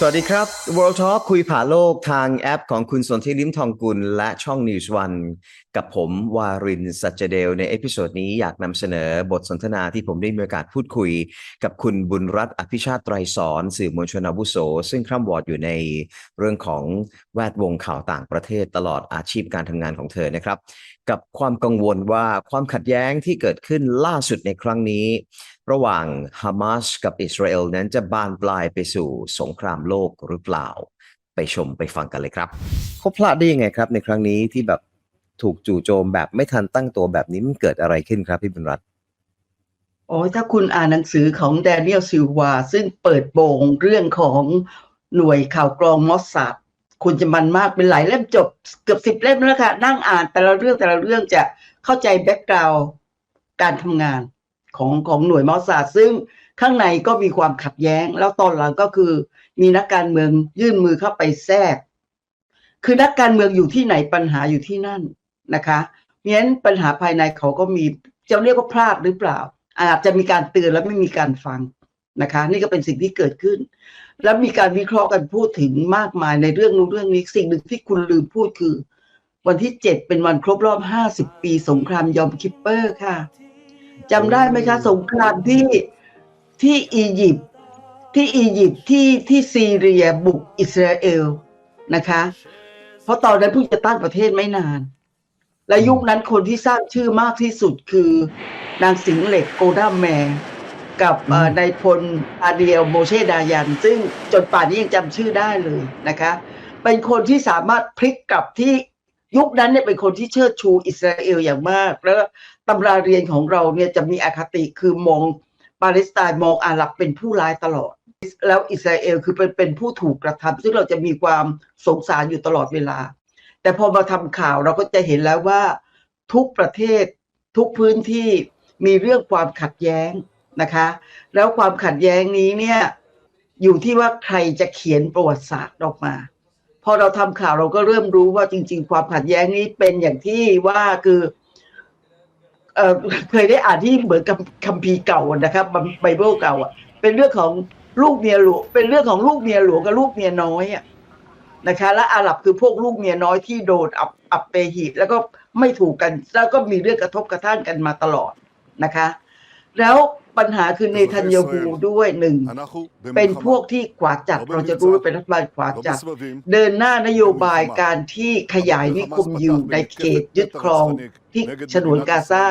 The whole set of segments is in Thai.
สวัสดีครับ World Talk คุยผ่าโลกทางแอปของคุณสนธิลิมทองกุล และช่อง News One กับผมวารินสัจเดล ในเอพิโซดนี้อยากนำเสนอบทสนทนาที่ผมได้มีโอกาสพูดคุย กับคุณบุญรัตน์อภิชาติไตรสอนสื่อมวลชนอาวุโส ซึ่งคร่ำวอดอยู่ในเรื่องของแวดวงข่าวต่างประเทศตลอดอาชีพการทำงานของเธอนะครับ กับความกังวลว่าความขัดแย้งที่เกิดขึ้นล่าสุดในครั้งนี้ ระหว่างฮามาสกับอิสราเอลนั้นจะบานปลายไปสู่สงครามโลกหรือเปล่า ไปชมไปฟังกันเลยครับเขาพลาดได้ยังไงครับ ในครั้งนี้ที่แบบถูกจู่โจมแบบไม่ทันตั้งตัวแบบนี้มันเกิดอะไรขึ้นครับพี่บุญรัตน์โอ้ถ้าคุณอ่านหนังสือของแดเนียลซิลวา ซึ่งเปิดโปงเรื่องของหน่วยข่าวกรองมอสซาด คุณจะมันมากเป็นหลายเล่มจบเกือบสิบเล่มแล้วค่ะ นั่งอ่านแต่ละเรื่องแต่ละเรื่องจะเข้าใจแบ็กกราวด์การทำงานของของหน่วยมอสซาซึ่งข้างในก็มีความขัดแย้ง แล้วตอนหลังก็คือ มีนักการเมืองยื่นมือเข้าไปแทรก คือนักการเมืองอยู่ที่ไหนปัญหาอยู่ที่นั่นนะคะเพราะฉะนั้นปัญหาภายในเขาก็มีจะเรียกว่าพลาดหรือเปล่า อาจจะมีการเตือนแล้วไม่มีการฟังนะคะ นี่ก็เป็นสิ่งที่เกิดขึ้น แล้วมีการวิเคราะห์กันพูดถึงมากมายในเรื่องนู้นเรื่องนี้สิ่งหนึ่งที่คุณลืมพูดคือ วันที่เจ็ดเป็นวันครบรอบห้าสิบปีสงครามยอมคิปเปอร์ค่ะจำได้ไหมคะสงครามที่ที่อียิปต์ที่อียิปต์ที่ที่ซีเรียบุกอิสราเอลนะคะ เพราะตอนนั้นเพิ่งจะตั้งประเทศไม่นาน และยุคนั้นคนที่สร้างชื่อมากที่สุดคือนางสิงเหล็กโกด้าแมร์ กับเอ่อนายพลอาเดียลโมเชดายัน ซึ่งจนป่านนี้ยังจำชื่อได้เลยนะคะ เป็นคนที่สามารถพลิกกลับที่ยุคนั้นเนี่ยเป็นคนที่เชิดชูอิสราเอลอย่างมาก แล้วตำราเรียนของเราเนี่ยจะมีอคติคือมองปาเลสไตน์มองอาหรับเป็นผู้ร้ายตลอด แล้วอิสราเอลคือเป็นเป็นผู้ถูกกระทำซึ่งเราจะมีความสงสารอยู่ตลอดเวลา แต่พอมาทำข่าวเราก็จะเห็นแล้วว่าทุกประเทศทุกพื้นที่มีเรื่องความขัดแย้ง นะคะ แล้วความขัดแย้งนี้เนี่ยอยู่ที่ว่าใครจะเขียนประวัติศาสตร์ออกมา พอเราทำข่าวเราก็เริ่มรู้ว่าจริง ๆ ความขัดแย้งนี้เป็นอย่างที่ว่าคือเเคยได้อ่านที่เหมือนกับคัมภีร์เก่านะครับไบเบิลเก่าอะเป็นเรื่องของลูกเมียหลวงเป็นเรื่องของลูกเมียหลวงกับลูกเมียน้อยอะนะคะ และอาหรับคือพวกลูกเมียน้อยที่โดนอับอับเปหีบแล้วก็ไม่ถูกกัน แล้วก็มีเรื่องกระทบกระทั่งกันมาตลอดนะคะ แล้ว ปัญหาคือเนทันยาฮูด้วยหนึ่งเป็นพวกที่ขวาจัดเราจะรู้ว่าเป็นรัฐบาลขวาจัด เดินหน้านโยบายการที่ขยายนิคมอยู่ในเขตยึดครองที่ฉนวนกาซา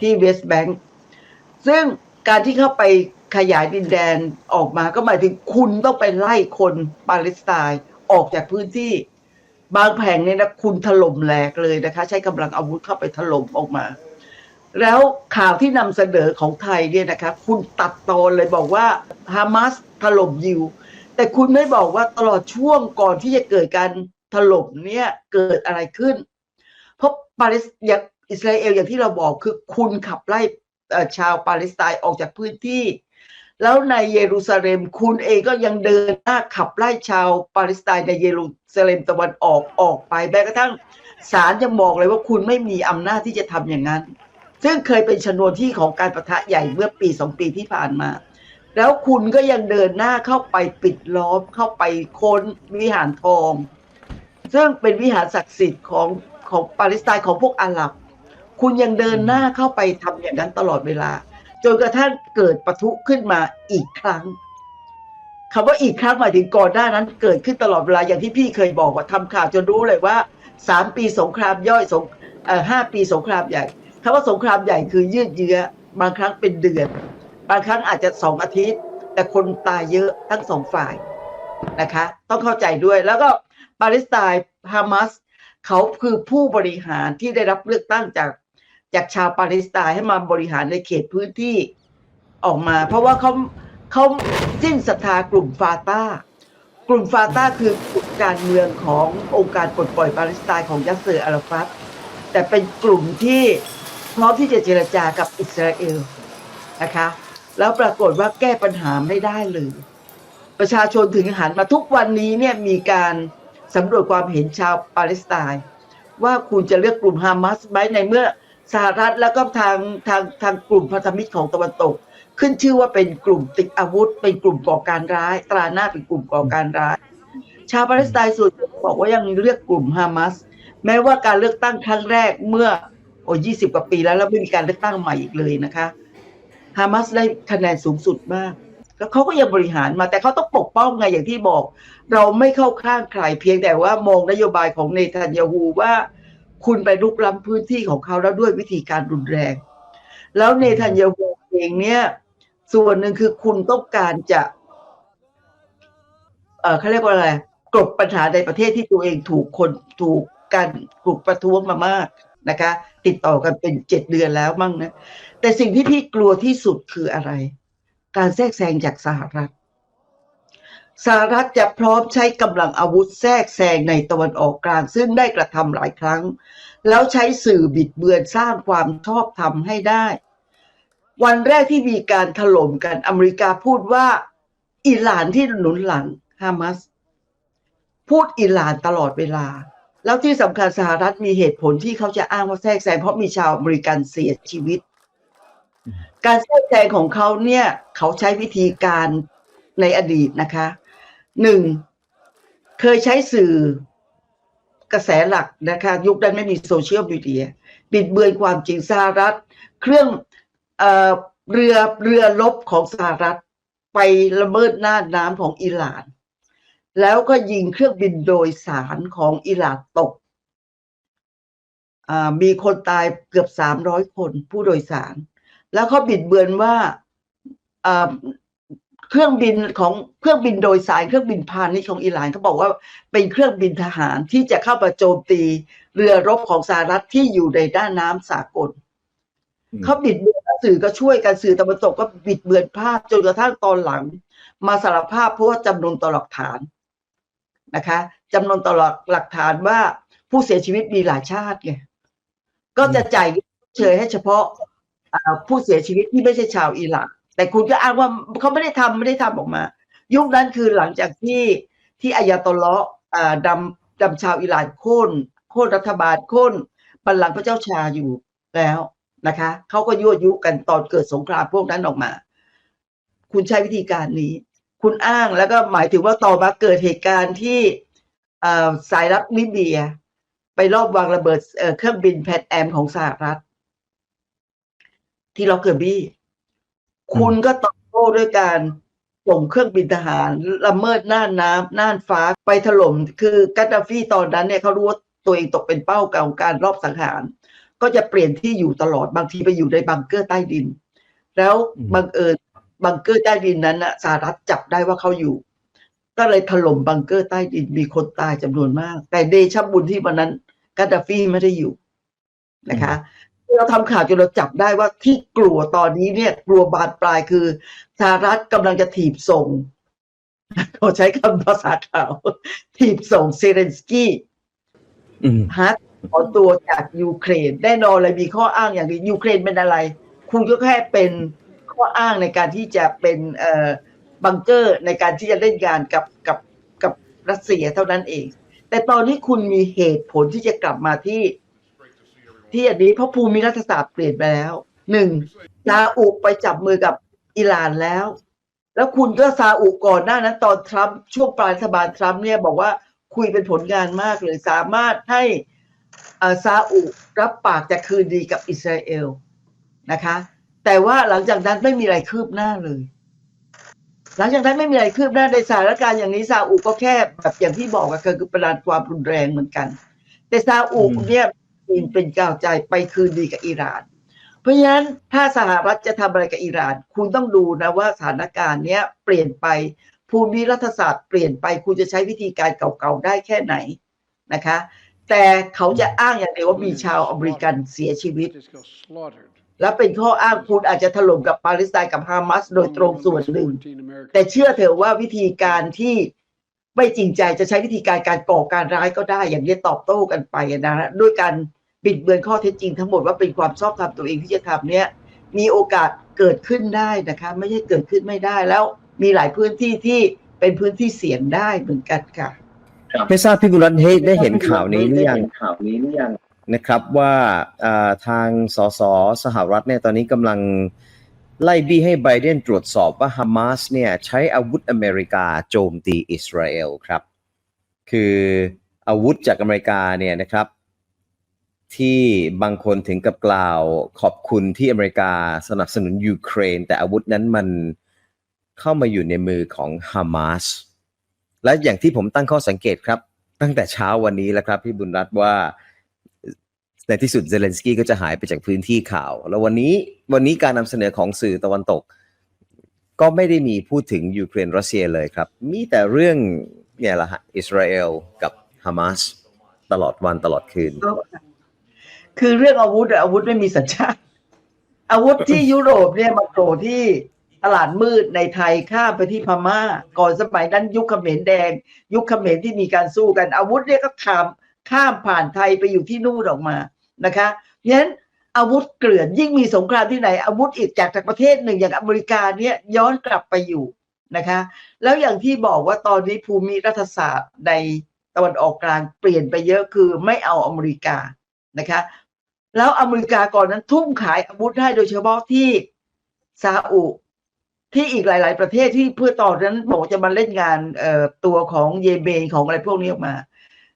ที่เวสต์แบงก์ซึ่งการที่เข้าไปขยายดินแดนออกมาก็หมายถึงคุณต้องไปไล่คนปาเลสไตน์ออกจากพื้นที่บางแห่งเนี่ยนะคุณถล่มแหลกเลยนะคะ ใช้กำลังอาวุธเข้าไปถล่มออกมา แล้วข่าวที่นำเสนอของไทยเนี่ยนะคะคุณตัดตอนเลยบอกว่าฮามาสถล่มยิว แต่คุณไม่บอกว่าตลอดช่วงก่อนที่จะเกิดการถล่มเนี่ยเกิดอะไรขึ้น เพราะปาเลสอย่างอิสราเอลอย่างที่เราบอกคือคุณขับไล่ชาวปาเลสไตน์ออกจากพื้นที่ แล้วในเยรูซาเล็มคุณเองก็ยังเดินหน้าขับไล่ชาวปาเลสไตน์ในเยรูซาเล็มตะวันออกออกไปแม้กระทั่งศาลยังบอกเลยว่าคุณไม่มีอำนาจที่จะทำอย่างนั้น ซึ่งเคยเป็นชนวนที่ของการประทะใหญ่เมื่อปีสองปีที่ผ่านมา แล้วคุณก็ยังเดินหน้าเข้าไปปิดล้อมเข้าไปค้นวิหารทอง ซึ่งเป็นวิหารศักดิ์สิทธิ์ของของปาเลสไตน์ของพวกอาหรับ คุณยังเดินหน้าเข้าไปทำอย่างนั้นตลอดเวลา จนกระทั่งเกิดปะทุขึ้นมาอีกครั้งคำว่าอีกครั้งหมายถึงก่อนหน้านั้นเกิดขึ้นตลอดเวลาอย่างที่พี่เคยบอกว่าทำข่าวจนรู้เลยว่าสามปีสงครามย่อยสงห้าปีสงครามใหญ่ คำว่าสงครามใหญ่คือยืดเยื้อบางครั้งเป็นเดือน บางครั้งอาจจะสองอาทิตย์ แต่คนตายเยอะทั้งสองฝ่ายนะคะ ต้องเข้าใจด้วยแล้วก็ปาเลสไตน์ฮามาสเขาคือผู้บริหารที่ได้รับเลือกตั้งจากจากชาวปาเลสไตน์ให้มาบริหารในเขตพื้นที่ออกมา เพราะว่าเขาเขาสิ้นศรัทธากลุ่มฟาตากลุ่มฟาตาคือกลุ่มการเมืองขององค์การปลดปล่อยปาเลสไตน์ของยัสเซอร์อาราฟัตแต่เป็นกลุ่มที่ พร้อมที่จะเจรจากับอิสราเอลนะคะ แล้วปรากฏว่าแก้ปัญหาไม่ได้เลย ประชาชนถึงหันมาทุกวันนี้เนี่ยมีการสำรวจความเห็นชาวปาเลสไตน์ว่าคุณจะเลือกกลุ่มฮามาสไหมในเมื่อสหรัฐแล้วก็ทางทางทางกลุ่มพันธมิตรของตะวันตก ขึ้นชื่อว่าเป็นกลุ่มติดอาวุธ เป็นกลุ่มก่อการร้าย ตราหน้าเป็นกลุ่มก่อการร้าย ชาวปาเลสไตน์ส่วนใหญ่บอกว่ายังเรียกกลุ่มฮามาสแม้ว่าการเลือกตั้งครั้งแรกเมื่อ โอ้ยี่สิบกว่าปีแล้วแล้วไม่มีการเลือกตั้งใหม่อีกเลยนะคะฮามาสได้คะแนนสูงสุดมากแล้วเขาก็ยังบริหารมาแต่เขาต้องปกป้องไงอย่างที่บอก เราไม่เข้าข้างใครเพียงแต่ว่ามองนโยบายของเนทันยาฮูว่า คุณไปลุกล้ำพื้นที่ของเขาแล้วด้วยวิธีการรุนแรง แล้วเนทันยาฮูเองเนี่ย ส่วนหนึ่งคือคุณต้องการจะ เออเขาเรียกว่าอะไรกลบปัญหาในประเทศที่ตัวเองถูกคนถูกการถูกประท้วงมามาก นะคะ ติดต่อกันเป็นเจ็ดเดือนแล้วมั่งนะ แต่สิ่งที่พี่กลัวที่สุดคืออะไร การแทรกแซงจากสหรัฐ สหรัฐจะพร้อมใช้กำลังอาวุธแทรกแซงในตะวันออกกลาง ซึ่งได้กระทำหลายครั้ง แล้วใช้สื่อบิดเบือนสร้างความชอบธรรมให้ได้ วันแรกที่มีการถล่มกันอเมริกาพูดว่าอิหร่านที่หนุนหลังฮามาสพูดอิหร่านตลอดเวลา แล้วที่สำคัญสหรัฐมีเหตุผลที่เขาจะอ้างว่าแทรกแซงเพราะมีชาวอเมริกันเสียชีวิต การแทรกแซงของเขาเนี่ย เขาใช้วิธีการในอดีตนะคะหนึ่งเคยใช้สื่อกระแสหลักนะคะ ยุคนั้นไม่มีโซเชียลมีเดียบิดเบือนความจริงสหรัฐ เครื่องเอ่อเรือเรือลบของสหรัฐ ไปละเมิดน่านน้ำของอิหร่าน แล้วก็ยิงเครื่องบินโดยสารของอิหร่านตกอ่ามีคนตายเกือบสามร้อยคนผู้โดยสาร แล้วเขาบิดเบือนว่าอ่าเครื่องบินของเครื่องบินโดยสารเครื่องบินพาณิชย์ของอิหร่านเขาบอกว่าเป็นเครื่องบินทหารที่จะเข้ามาโจมตีเรือรบของสหรัฐที่อยู่ในด้านน้ำสากลอืมเขาบิดเบือนสื่อก็ช่วยกันสื่อตะวันตกก็บิดเบือนภาพจนกระทั่งตอนหลัง มาสารภาพเพราะว่าจำนวนต่อหลักฐาน นะคะจำนวนต่อหลักฐานว่าผู้เสียชีวิตมีหลายชาติไงก็จะจ่ายเฉยให้เฉพาะผู้เสียชีวิตที่ไม่ใช่ชาวอิหร่านแต่คุณก็อ้างว่าเขาไม่ได้ทำไม่ได้ทำออกมา ยุคนั้นคือหลังจากที่ที่อายาตลเลาะห์อ่าดำดำชาวอิหร่านโค่นโค่นรัฐบาลโค่นบัลลังก์พระเจ้าชาอยู่แล้วนะคะเขาก็ยั่วยุกันตอนเกิดสงครามพวกนั้นออกมา คุณใช้วิธีการนี้ คุณอ้างแล้วก็หมายถึงว่าต่อมาเกิดเหตุการณ์ที่สายลับลิเบีย ไปรอบวางระเบิดเเครื่องบินแพทแอมของสหรัฐ ที่ล็อกเกอร์บี้ คุณก็ตอบโต้ด้วยการส่งเครื่องบินทหารละเมิดน่านน้ำน่านฟ้าไปถล่ม คือกัดดาฟีตอนนั้นเนี่ยเขารู้ว่าตัวเองตกเป็นเป้าของการรอบสังหาร ก็จะเปลี่ยนที่อยู่ตลอดบางทีไปอยู่ในบังเกอร์ใต้ดิน แล้วบังเอิญ บังเกอร์ใต้ดินนั้นนะสหรัฐจับได้ว่าเขาอยู่ ก็เลยถล่มบังเกอร์ใต้ดินมีคนตายจำนวนมาก แต่เดชะบุญที่วันนั้นกัดดาฟีไม่ได้อยู่นะคะเราทำข่าวจนเราจับได้ว่าที่กลัวตอนนี้เนี่ย กลัวบานปลายคือสหรัฐกำลังจะถีบส่งเขาใช้คำภาษาข่าว ถีบส่งเซเลนสกี้อืมฮัตถอนตัวจากยูเครน แน่นอนเลยมีข้ออ้างอย่างนี้ยูเครนเป็นอะไร คุณก็แค่เป็น ข้ออ้างในการที่จะเป็นเอ่อบังเกอร์ในการที่จะเล่นงานกับกับกับรัสเซียเท่านั้นเอง แต่ตอนนี้คุณมีเหตุผลที่จะกลับมาที่ ที่อันนี้เพราะภูมิรัฐศาสตร์เปลี่ยนไปแล้วหนึ่งซาอุไปจับมือกับอิหร่านแล้ว แล้วคุณก็ซาอุก่อนหน้านั้นตอนทรัมป์ช่วงปลายรัฐบาลทรัมป์เนี่ยบอกว่าคุยเป็นผลงานมากเลยสามารถให้อาซาอุรับปากจะคืนดีกับอิสราเอลนะคะ ว่าหลังจากนั้นไม่มีอะไรคืบหน้าเลย หลังจากนั้นไม่มีอะไรคืบหน้าในสถานการณ์อย่างนี้ซาอุก็แค่แบบอย่างที่บอกก็คือประดานความรุนแรงเหมือนกัน แต่ซาอุอืมเนี่ยเป็นกาวใจไปคืนดีกับอิหร่าน เพราะฉะนั้นถ้าสหรัฐจะทำอะไรกับอิหร่าน คุณต้องดูนะว่าสถานการณ์เนี้ยเปลี่ยนไปภูมิรัฐศาสตร์เปลี่ยนไปคุณจะใช้วิธีการเก่าๆได้แค่ไหนนะคะ แต่เขาจะอ้างอย่างเดียวว่ามีชาวอเมริกันเสียชีวิต และเป็นข้ออ้างคุณอาจจะถล่มกับปาเลสไตน์กับฮามาสโดยตรงส่วนหนึ่ง แต่เชื่อเถอะว่าวิธีการที่ไม่จริงใจจะใช้วิธีการการก่อการร้ายก็ได้ อย่างนี้ตอบโต้กันไปนะฮะด้วยการบิดเบือนข้อเท็จจริงทั้งหมดว่าเป็นความชอบธรรมตัวเองที่จะทำเนี้ยมีโอกาสเกิดขึ้นได้นะคะ ไม่ใช่เกิดขึ้นไม่ได้แล้วมีหลายพื้นที่ที่เป็นพื้นที่เสี่ยงได้เหมือนกันค่ะไม่ทราบพี่กุลรัตน์เฮได้เห็นข่าวนี้หรือยังข่าวนี้หรือยัง นะครับว่าทางสสสหรัฐเนี่ยตอนนี้กำลังไล่บี้ให้ไบเดนตรวจสอบว่าฮามาสเนี่ยใช้อาวุธอเมริกาโจมตีอิสราเอลครับ คืออาวุธจากอเมริกาเนี่ยนะครับ ที่บางคนถึงกับกล่าวขอบคุณที่อเมริกาสนับสนุนยูเครน แต่อาวุธนั้นมันเข้ามาอยู่ในมือของฮามาสและอย่างที่ผมตั้งข้อสังเกตครับ ตั้งแต่เช้าวันนี้แล้วครับพี่บุญรัตน์ว่า ในที่สุดเซเลนสกี้ก็จะหายไปจากพื้นที่ข่าว แล้ววันนี้วันนี้การนำเสนอของสื่อตะวันตก ก็ไม่ได้มีพูดถึงยูเครนรัสเซียเลยครับ มีแต่เรื่องเนี่ยแหละฮะอิสราเอลกับฮามาสตลอดวันตลอดคืน คือเรื่องอาวุธอาวุธไม่มีสัญชาติ อาวุธที่ยุโรปเนี่ยมาโผล่ที่ตลาดมืดในไทยข้ามไปที่พม่า ก่อนสมัยนั้นยุคเขมรแดง ยุคเขมรที่มีการสู้กันอาวุธเนี่ยก็ขาม ข้ามผ่านไทยไปอยู่ที่นู่นออกมานะคะเพราะฉะนั้นอาวุธเกลื่อนยิ่งมีสงครามที่ไหน อาวุธอีกจากจากประเทศหนึ่งอย่างอเมริกาเนี่ยย้อนกลับไปอยู่นะคะ แล้วอย่างที่บอกว่าตอนนี้ภูมิรัฐศาสตร์ในตะวันออกกลางเปลี่ยนไปเยอะคือไม่เอาอเมริกานะคะ แล้วอเมริกาก่อนนั้นทุ่มขายอาวุธให้โดยเฉพาะที่ซาอุที่อีกหลาย ๆ ประเทศที่เพื่อตอนนั้นบอกจะมาเล่นงานเอ่อตัวของเยเมนของอะไรพวกนี้ออกมา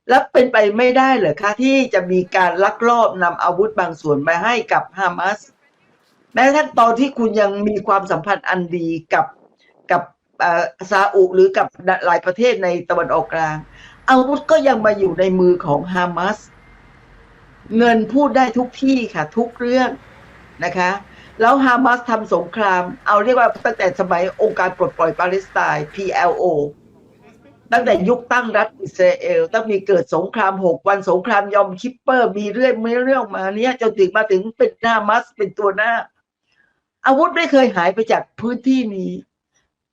แล้วเป็นไปไม่ได้เหรอคะที่จะมีการลักลอบนำอาวุธบางส่วนมาให้กับฮามาสแม้ทั่งตอนที่คุณยังมีความสัมพันธ์อันดีกับกับอซาอุหรือกับหลายประเทศในตะวันออกกลาง อาวุธก็ยังมาอยู่ในมือของฮามาสเงินพูดได้ทุกที่ค่ะ ทุกเรื่องนะคะ แล้วฮามาสทำสงคราม เอาเรียกว่าตั้งแต่สมัยองค์การปลดปล่อยปาเลสไตน์ PLO ตั้งแต่ยุคตั้งรัฐอิสราเอลต้องมีเกิดสงครามหกวันสงครามยอมคิปเปอร์ มีเรื่องไม่เรื่องมาเนี้ยจนถึงมาถึงเป็นฮามาสเป็นตัวหน้า อาวุธไม่เคยหายไปจากพื้นที่นี้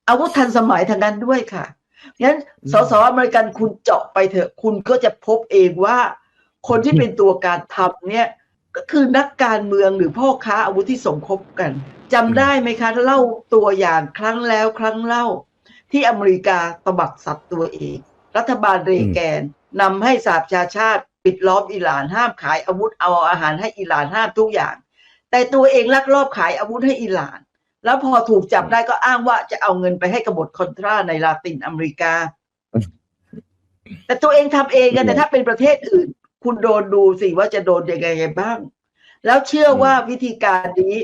อาวุธทันสมัยทางนั้นด้วยค่ะงั้นสสอเมริกันคุณเจาะไปเถอะ คุณก็จะพบเองว่า คนที่เป็นตัวการทำเนี่ยก็คือนักการเมืองหรือพ่อค้าอาวุธที่สมคบกันจำได้ไหมคะเล่าตัวอย่างครั้งแล้วครั้งเล่า ที่อเมริกาตบัดสัตว์ตัวเอง รัฐบาลเรแกนนำให้สหประชาชาติ ปิดล้อมอิหร่านห้ามขายอาวุธเอาอาหารให้อิหร่านห้ามทุกอย่าง แต่ตัวเองลักลอบขายอาวุธให้อิหร่าน แล้วพอถูกจับได้ก็อ้างว่าจะเอาเงินไปให้กบฏคอนทราในลาตินอเมริกา แต่ตัวเองทำเองกันแต่ถ้าเป็นประเทศอื่น คุณโดนดูสิว่าจะโดนยังไงบ้าง แล้วเชื่อว่าวิธีการนี้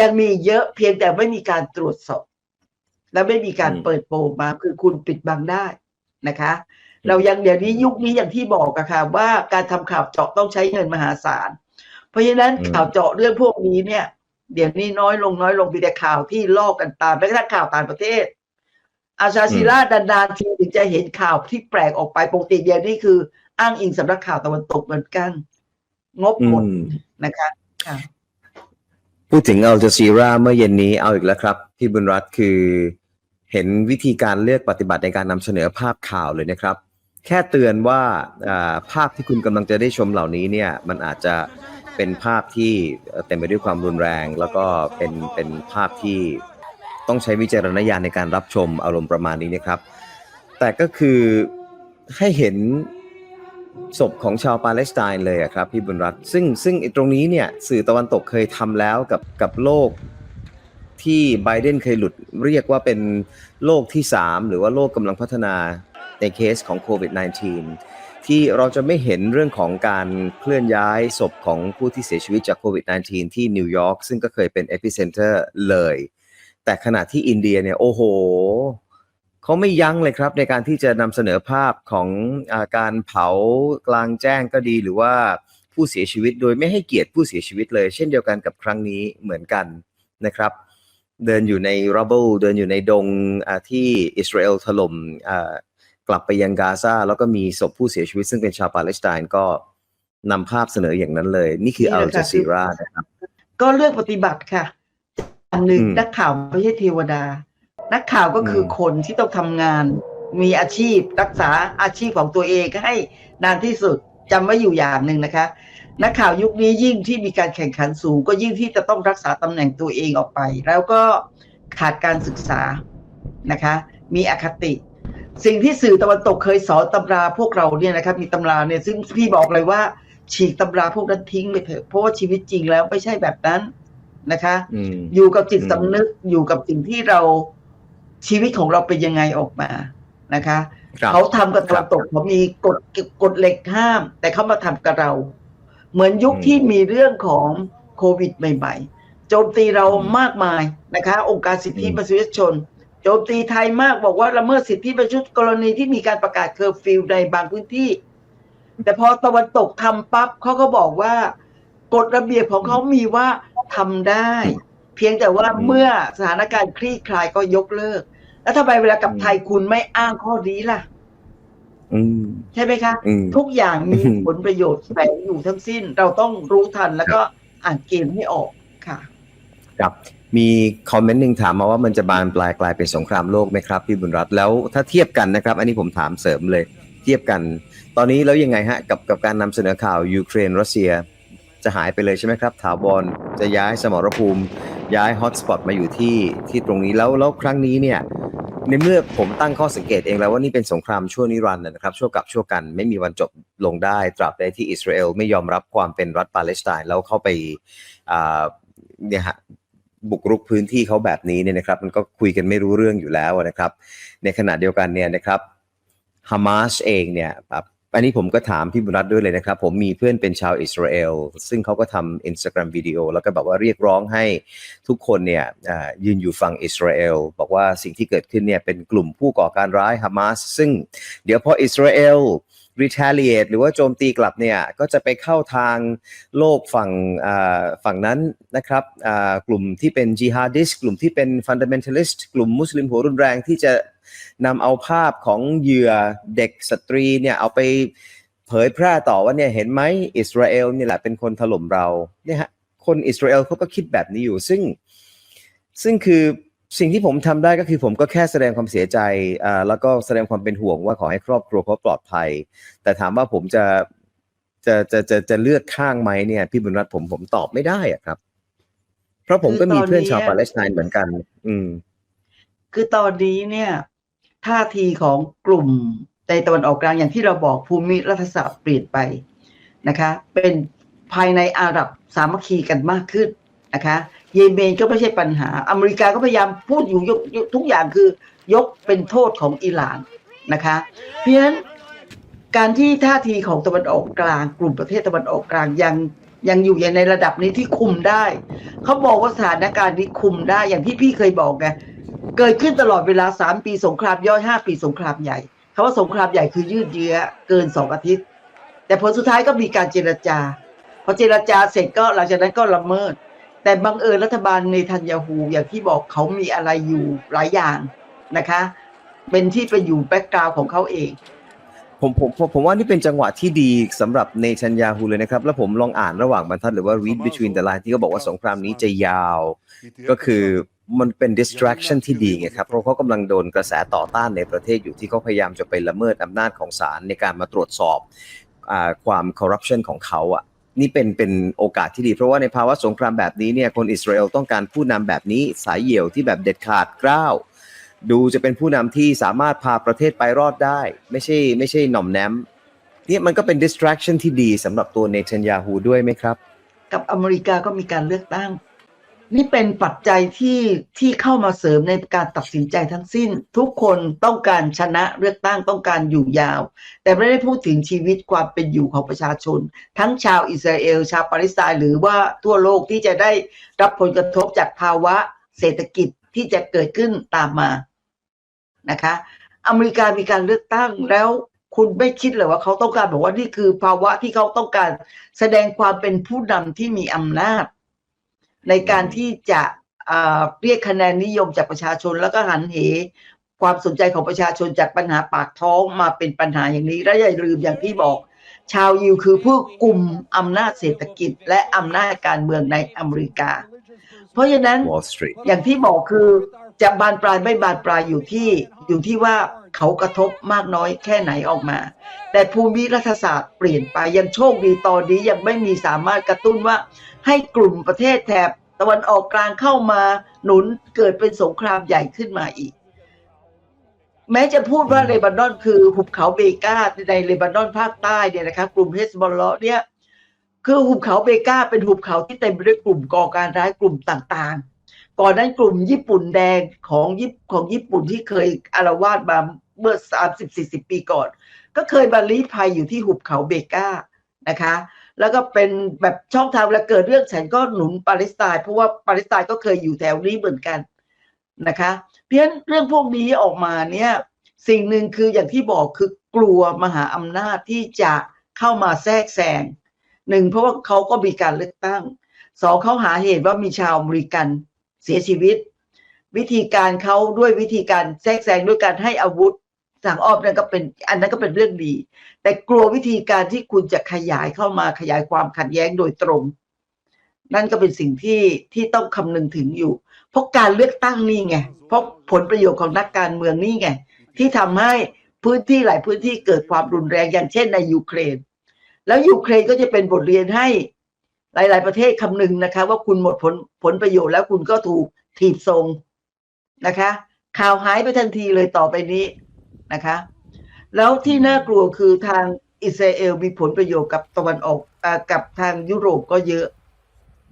ยังมีเยอะเพียงแต่ไม่มีการตรวจสอบ และไม่มีการอืมเปิดโปงมาคือคุณปิดบังได้นะคะ เรายังเดี๋ยวนี้ยุคนี้อย่างที่บอกอะค่ะว่าการทำข่าวเจาะต้องใช้เงินมหาศาล เพราะฉะนั้นอืมข่าวเจาะเรื่องพวกนี้เนี่ย เดี๋ยวนี้น้อยลงน้อยลงมีแต่ข่าวที่ลอกกันตามแม้กระทั่งข่าวต่างประเทศ อาชาซีราดานๆทีถึงจะเห็นข่าวที่แปลกออกไปปกติเดียวนี่คือ อ้างอิงสำนักข่าวตะวันตกเหมือนกัน งบอืหมดมนะคะค่ะพูดถึงอัลจ z ซีราเมื่อเย็นนี้เอาอีกแล้วครับ พี่บุญรัตน์คือ เห็นวิธีการเลือกปฏิบัติในการนำเสนอภาพข่าวเลยนะครับ แค่เตือนว่าภาพที่คุณกำลังจะได้ชมเหล่านี้เนี่ยมันอาจจะเป็นภาพที่เต็มไปด้วยความรุนแรง แล้วก็เป็นเป็นภาพที่ต้องใช้วิจารณญาณในการรับชมอารมณ์ประมาณนี้นะครับ แต่ก็คือให้เห็นศพของชาวปาเลสไตน์เลยครับพี่บุญรัตน์ซึ่งซึ่งตรงนี้เนี่ยสื่อตะวันตกเคยทำแล้วกับกับโลก ที่ไบเดนเคยหลุดเรียกว่าเป็นโลกที่ 3 หรือว่าโลกกำลังพัฒนาในเคสของโควิด -19 ที่เราจะไม่เห็นเรื่องของการเคลื่อนย้ายศพของผู้ที่เสียชีวิตจากโควิด -19 ที่นิวยอร์กซึ่งก็เคยเป็นเอพิเซนเตอร์เลย แต่ขณะที่อินเดียเนี่ยโอ้โหเขาไม่ยั้งเลยครับในการที่จะนำเสนอภาพของอาการเผากลางแจ้งก็ดีหรือว่าผู้เสียชีวิตโดยไม่ให้เกียรติผู้เสียชีวิตเลย เช่นเดียวกันกับครั้งนี้เหมือนกันนะครับ เดินอยู่ในรั b เบิลเดินอยู่ในดงอ่าที่อิสราเอลถล่มอ่ากลับไปยังกาซาแล้วก็มีศพผู้เสียชีวิตซึ่งเป็นชาวปาเลสไตน์ก็นำภาพเสนออย่างนั้นเลย นี่คือนี่อัแหลละจค่ะซีรานะครับก็เลือกปฏิบัติค่ะอันหนึ่งอืมนักข่าวไม่ใช่เทวดา นักข่าวก็คืออมคนที่ต้องทำงาน มีอาชีพรักษาอาชีพของตัวเองให้นานที่สุด จำไว้อยู่อย่างหนึ่งนะคะ นักข่าวยุคนี้ยิ่งที่มีการแข่งขันสูง ก็ยิ่งที่จะต้องรักษาตำแหน่งตัวเองออกไป แล้วก็ขาดการศึกษานะคะ มีอคติ สิ่งที่สื่อตะวันตกเคยสอนตำราพวกเราเนี่ยนะครับมีตำราเนี่ยซึ่งพี่บอกเลยว่า ฉีกตำราพวกนั้นทิ้งไปเถอะเพราะว่าชีวิตจริงแล้วไม่ใช่แบบนั้นนะคะอืมอยู่กับจิตอืมสำนึกอยู่กับสิ่งที่เราชีวิตของเราเป็นยังไงออกมา นะคะครับเขาทำกับตะวันตกเขามีกฎกฎเหล็กห้าม แต่เขามาทำกับเรา เหมือนยุคอืมที่มีเรื่องของโควิดใหม่ๆโจมตีเราอืมมากมายนะคะ องค์การสิทธิอืมมนุษยชนโจมตีไทยมากบอกว่าละเมิดสิทธิมนุษยชนกรณีที่มีการประกาศเคอร์ฟิวในบางพื้นที่ แต่พอตะวันตกทำปั๊บเขาก็บอกว่ากฎระเบียบของเขามีว่าทำได้ เพียงแต่ว่าอืมเมื่อสถานการณ์คลี่คลายก็ยกเลิก แล้วทำไมเวลากับอืมไทยคุณไม่อ้างข้อนี้ล่ะอืมใช่ไหมคะอืมทุกอย่างมีอืมผลประโยชน์แฝงอยู่ทั้งสิ้น เราต้องรู้ทันแล้วก็อ่านเกมให้ออกค่ะครับมีคอมเมนต์หนึ่งถามมาว่ามันจะบานปลายกลายเป็นสงครามโลกไหมครับพี่บุญรัตน์แล้วถ้าเทียบกันนะครับ อันนี้ผมถามเสริมเลย เทียบกัน ตอนนี้แล้วยังไงฮะ กับกับการนำเสนอข่าวยูเครนรัสเซีย จะหายไปเลยใช่ไหมครับถาวรจะย้ายสมรภูมิ ย้ายฮอตสปอตมาอยู่ที่ที่ตรงนี้แล้วแล้วครั้งนี้เนี่ยในเมื่อผมตั้งข้อสังเกตเองแล้วว่านี่เป็นสงครามชั่วนิรันดร์นะครับชั่วกับชั่วกันไม่มีวันจบลงได้ตราบใดที่อิสราเอลไม่ยอมรับความเป็นรัฐปาเลสไตน์แล้วเข้าไปเนี่ยฮะบุกรุกพื้นที่เขาแบบนี้เนี่ยนะครับ มันก็คุยกันไม่รู้เรื่องอยู่แล้วนะครับ ในขณะเดียวกันเนี่ยนะครับฮามาสเองเนี่ยแบบ อันนี้ผมก็ถามพี่บุรัตด้วยเลยนะครับ ผมมีเพื่อนเป็นชาวอิสราเอลซึ่งเขาก็ทำอินสตาแกรมวิดีโอแล้วก็แบบว่าเรียกร้องให้ทุกคนเนี่ยยืนอยู่ฝั่งอิสราเอลบอกว่าสิ่งที่เกิดขึ้นเนี่ยเป็นกลุ่มผู้ก่อการร้ายฮามาสซึ่งเดี๋ยวพออิสราเอล retaliate หรือว่าโจมตีกลับเนี่ยก็จะไปเข้าทางโลกฝั่งฝั่งนั้นนะครับกลุ่มที่เป็น jihadist กลุ่มที่เป็น fundamentalist กลุ่มมุสลิมหัวรุนแรงที่จะนำเอาภาพของเหยื่อเด็กสตรีเนี่ยเอาไปเผยแพร่ต่อว่าเนี่ยเห็นไหมอิสราเอลนี่แหละเป็นคนถล่มเราเนี่ยฮะคนอิสราเอลเขาก็คิดแบบนี้อยู่ซึ่งซึ่งคือ สิ่งที่ผมทำได้ก็คือผมก็แค่แสดงความเสียใจอ่าแล้วก็แสดงความเป็นห่วงว่าขอให้ครอบครัวเขาปลอดภัย แต่ถามว่าผมจะจะจะจะจะเลือกข้างไหมเนี่ย พี่บุญรัตน์ผมผมตอบไม่ได้อะครับ เพราะผมก็มีเพื่อนชาวปาเลสไตน์เหมือนกัน อืม คือตอนนี้เนี่ยท่าทีของกลุ่มในตะวันออกกลางอย่างที่เราบอกภูมิรัฐศาสตร์เปลี่ยนไปนะคะ เป็นภายในอาหรับสามัคคีกันมากขึ้น นะคะเยเมนก็ไม่ใช่ปัญหา อเมริกาก็พยายามพูดอยู่ยกทุกอย่างคือยกเป็นโทษของอิหร่านนะคะ เพราะฉะนั้นการที่ท่าทีของตะวันออกกลาง กลุ่มประเทศตะวันออกกลางยังยังอยู่ในระดับนี้ที่คุมได้ เขาบอกว่าสถานการณ์นี้คุมได้อย่างที่พี่เคยบอกไงเกิดขึ้นตลอดเวลาสามปีสงครามย่อยห้าปีสงครามใหญ่คำว่าสงครามใหญ่คือยืดเยื้อเกินสองอาทิตย์ แต่ผลสุดท้ายก็มีการเจรจา พอเจรจาเสร็จก็หลังจากนั้นก็ละเมิด แต่บังเอิญรัฐบาลเนทันยาฮูอย่างที่บอกเขามีอะไรอยู่หลายอย่างนะคะ เป็นที่ไปอยู่แบ็กกราวของเขาเองผมผมผมผมว่านี่เป็นจังหวะที่ดีสำหรับเนชันยาฮูเลยนะครับ แล้วผมลองอ่านระหว่างบรรทัดหรือว่า read between the line ที่เขาบอกว่าสงครามนี้จะยาว ก็คือมันเป็น distraction ที่ดีไงครับ เพราะเขากำลังโดนกระแสต่อต้านในประเทศอยู่ที่เขาพยายามจะไปละเมิดอำนาจของศาลในการมาตรวจสอบอความ corruption ของเขาอะ นี่เป็นเป็นโอกาสที่ดี เพราะว่าในภาวะสงครามแบบนี้เนี่ยคนอิสราเอลต้องการผู้นำแบบนี้สายเหี่ยวที่แบบเด็ดขาดกล้าวดูจะเป็นผู้นำที่สามารถพาประเทศไปรอดได้ ไม่ใช่ไม่ใช่หน่อมแนมเนี่ยมันก็เป็น distraction ที่ดีสำหรับตัวเนทันยาฮูด้วยไหมครับ กับอเมริกาก็มีการเลือกตั้ง นี่เป็นปัจจัยที่ที่เข้ามาเสริมในการตัดสินใจทั้งสิ้น ทุกคนต้องการชนะเลือกตั้งต้องการอยู่ยาว แต่ไม่ได้พูดถึงชีวิตความเป็นอยู่ของประชาชน ทั้งชาวอิสราเอล ชาวปาเลสไตน์หรือว่าทั่วโลกที่จะได้รับผลกระทบจากภาวะเศรษฐกิจที่จะเกิดขึ้นตามมานะคะ อเมริกามีการเลือกตั้งแล้วคุณไม่คิดเลยว่าเขาต้องการบอกว่านี่คือภาวะที่เขาต้องการแสดงความเป็นผู้นำที่มีอำนาจ ในการที่จะอ่าเรียกคะแนนนิยมจากประชาชน แล้วก็หันเห ความสนใจของประชาชนจากปัญหาปากท้องมาเป็นปัญหาอย่างนี้และอย่าลืมอย่างที่บอก ชาวยิวคือผู้กลุ่มอำนาจเศรษฐกิจ และอำนาจการเมืองในอเมริกา เพราะฉะนั้น Wall Street อย่างที่บอกคือ จะบานปลายไม่บานปลายอยู่ที่อยู่ที่ว่าเขากระทบมากน้อยแค่ไหนออกมา แต่ภูมิรัฐศาสตร์เปลี่ยนไปยังโชคดีตอนนี้ยังไม่มีสามารถกระตุ้นว่า ให้กลุ่มประเทศแถบตะวันออกกลางเข้ามาหนุนเกิดเป็นสงครามใหญ่ขึ้นมาอีก แม้จะพูดว่าเลบานอนคือหุบเขาเบกาในเลบานอนภาคใต้เนี่ยนะคะกลุ่มเฮสบอลเลาะเนี่ยคือหุบเขาเบกาเป็นหุบเขาที่เต็มไปด้วยกลุ่มก่อการร้ายกลุ่มต่างๆ ก่อนนั้นกลุ่มญี่ปุ่นแดงของญี่ปุ่นของญี่ปุ่นที่เคยอารวาสมาเมื่อสามสิบสี่สิบปีก่อน ก็เคยมาลี้ภัยอยู่ที่หุบเขาเบกานะคะ แล้วก็เป็นแบบช่องทางเวลาเกิดเรื่องฉันก็หนุนปาเลสไตน์เพราะว่าปาเลสไตน์ก็เคยอยู่แถวนี้เหมือนกันนะคะ เพราะฉะนั้นเรื่องพวกนี้ออกมาเนี่ยสิ่งหนึ่งคืออย่างที่บอกคือกลัวมหาอำนาจที่จะเข้ามาแทรกแซงหนึ่งเพราะว่าเขาก็มีการเลือกตั้งสองเขาหาเหตุว่ามีชาวอเมริกัน เสียชีวิต วิธีการเขาด้วยวิธีการแทรกแซงด้วยการให้อาวุธทางอ้อมนั่นก็เป็นอันนั้นก็เป็นเรื่องดี แต่กลัววิธีการที่คุณจะขยายเข้ามาขยายความขัดแย้งโดยตรง นั่นก็เป็นสิ่งที่ที่ต้องคำนึงถึงอยู่ เพราะการเลือกตั้งนี่ไงเพราะผลประโยชน์ของนักการเมืองนี่ไงที่ทำให้พื้นที่หลายพื้นที่เกิดความรุนแรงอย่างเช่นในยูเครน แล้วยูเครนก็จะเป็นบทเรียนให้ หลาย ๆ ประเทศคำนึงนะคะ ว่าคุณหมดผลผลประโยชน์แล้วคุณก็ถูกถีบทรงนะคะ ข่าวหายไปทันทีเลยต่อไปนี้นะคะ แล้วที่น่ากลัวคือทางอิสราเอลมีผลประโยชน์กับตะวันออกอกับทางยุโรปก็เยอะ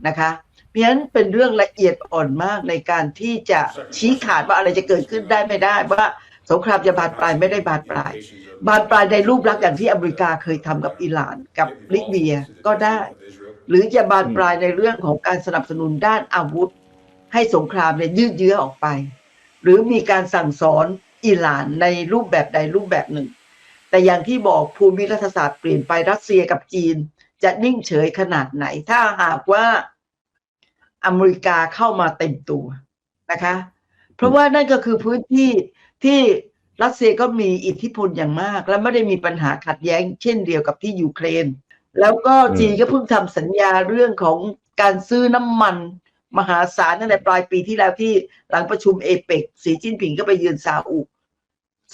นะคะเพราะฉะนั้นเป็นเรื่องละเอียดอ่อนมากในการที่จะชี้ขาดว่าอะไรจะเกิดขึ้นได้ไม่ได้ว่าสงครามจะบานปลายไม่ได้บานปลาย บานปลายในรูปลักษณ์อย่างที่อเมริกาเคยทำกับอิหร่านกับลิเบียก็ได้ หรือจะบานปลายในเรื่องของการสนับสนุนด้านอาวุธ ให้สงครามเนี่ยยืดเยื้อออกไป หรือมีการสั่งสอนอิหร่านในรูปแบบใดรูปแบบหนึ่ง แต่อย่างที่บอกภูมิรัฐศาสตร์เปลี่ยนไปรัสเซียกับจีน จะนิ่งเฉยขนาดไหน ถ้าหากว่าอเมริกาเข้ามาเต็มตัวนะคะ เพราะว่านั่นก็คือพื้นที่ที่รัสเซียก็มีอิทธิพลอย่างมาก และไม่ได้มีปัญหาขัดแย้ง เช่นเดียวกับที่ยูเครน แล้วก็จีนก็เพิ่งทำสัญญาเรื่องของการซื้อน้ำมันมหาศาลตั้งแต่ปลายปีที่แล้วที่หลังประชุมเอเปกสีจิ้นผิงก็ไปเยือนซาอุ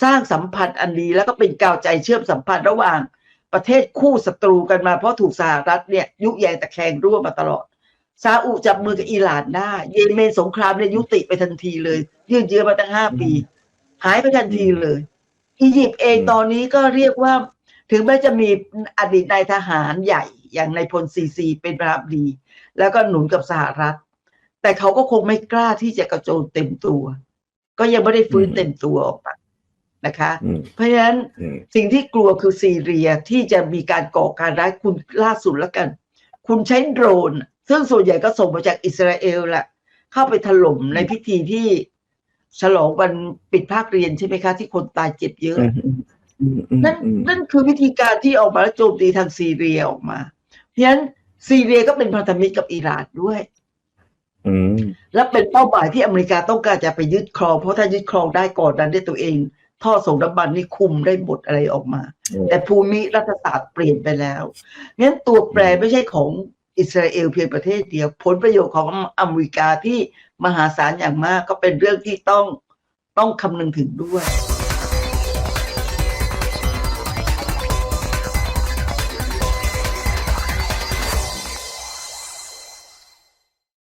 สร้างสัมพันธ์อันดีแล้วก็เป็นกาวใจเชื่อมสัมพันธ์ระหว่างประเทศคู่ศัตรูกันมาเพราะถูกสหรัฐเนี่ยยุแยงตะแคงร่วมมาตลอด ซาอุจับมือกับอิหร่านได้ เยเมนสงครามเนี่ยยุติไปทันทีเลย ยืดเยื้อมาตั้งห้าปี หายไปทันทีเลย อียิปต์เองตอนนี้ก็เรียกว่า ถึงแม้จะมีอดีตนายทหารใหญ่อย่างนายพลซีซีเป็นประธานาธิบดี แล้วก็หนุนกับสหรัฐ แต่เขาก็คงไม่กล้าที่จะกระโจนเต็มตัว ก็ยังไม่ได้ฟื้นเต็มตัวออกมานะคะอืมเพราะฉะนั้นอืมสิ่งที่กลัวคือซีเรียที่จะมีการก่อการร้ายคุณล่าสุดแล้วกัน คุณใช้โดรน ซึ่งส่วนใหญ่ก็ส่งมาจากอิสราเอลแหละเข้าไปถล่มในพิธีที่ฉลองวันปิดภาคเรียนใช่ไหมคะ ที่คนตายเจ็บเยอะอืมอืมอืมอืม นั่นอืมนั่นคือวิธีการที่ออกมาแล้วโจมตีทางซีเรียออกมา เพราะฉะนั้นซีเรียก็เป็นพันธมิตรกับอิหร่านด้วยอืมและเป็นเป้าหมายที่อเมริกาต้องการจะไปยึดครอง เพราะถ้ายึดครองได้ก่อนนั้นได้ตัวเอง ท่อส่งน้ำมันนี่คุมได้หมดอะไรออกมา แต่ภูมิรัฐศาสตร์เปลี่ยนไปแล้วงั้นตัวแปรไม่ใช่ของอิสราเอลเพียงประเทศเดียว ผลประโยชน์ของอเมริกาที่มหาศาลอย่างมากก็เป็นเรื่องที่ต้องต้องคำนึงถึงด้วย